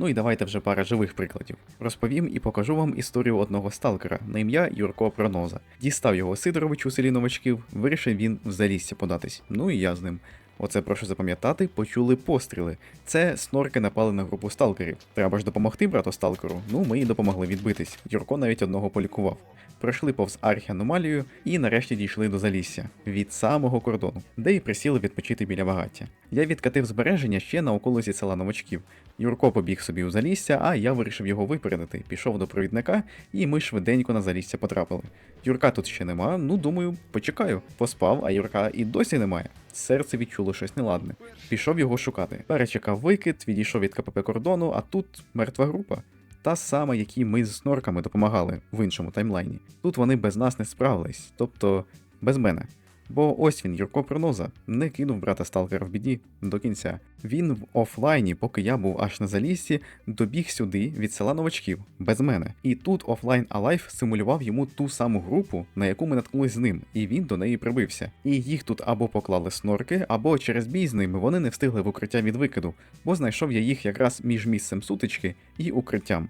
Ну і давайте вже пара живих прикладів. Розповім і покажу вам історію одного сталкера на ім'я Юрко Проноза. Дістав його Сидорович у селі новачків, вирішив він в залісся податись. Ну і я з ним. Оце прошу запам'ятати, почули постріли. Це снорки напали на групу сталкерів. Треба ж допомогти брату сталкеру. Ну, ми і допомогли відбитись. Юрко навіть одного полікував. Пройшли повз архіаномалію і нарешті дійшли до залісся від самого кордону, де й присіли відпочити біля багаття. Я відкатив збереження ще на околиці села новачків. Юрко побіг собі у залісся, а я вирішив його випередити. Пішов до провідника, і ми швиденько на залісся потрапили. Юрка тут ще нема, ну думаю, почекаю. Поспав, а Юрка і досі немає. Серце відчуло щось неладне. Пішов його шукати. Перечекав викид, відійшов від КПП кордону, а тут мертва група. Та сама, якій ми з снорками допомагали в іншому таймлайні. Тут вони без нас не справились, тобто без мене. Бо ось він, Юрко Проноза, не кинув брата сталкера в біді до кінця. Він в офлайні, поки я був аж на заліссі, добіг сюди від села новачків, без мене. І тут офлайн Алайф симулював йому ту саму групу, на яку ми наткнулись з ним, і він до неї прибився. І їх тут або поклали снорки, або через бій з ними вони не встигли в укриття від викиду, бо знайшов я їх якраз між місцем сутички і укриттям.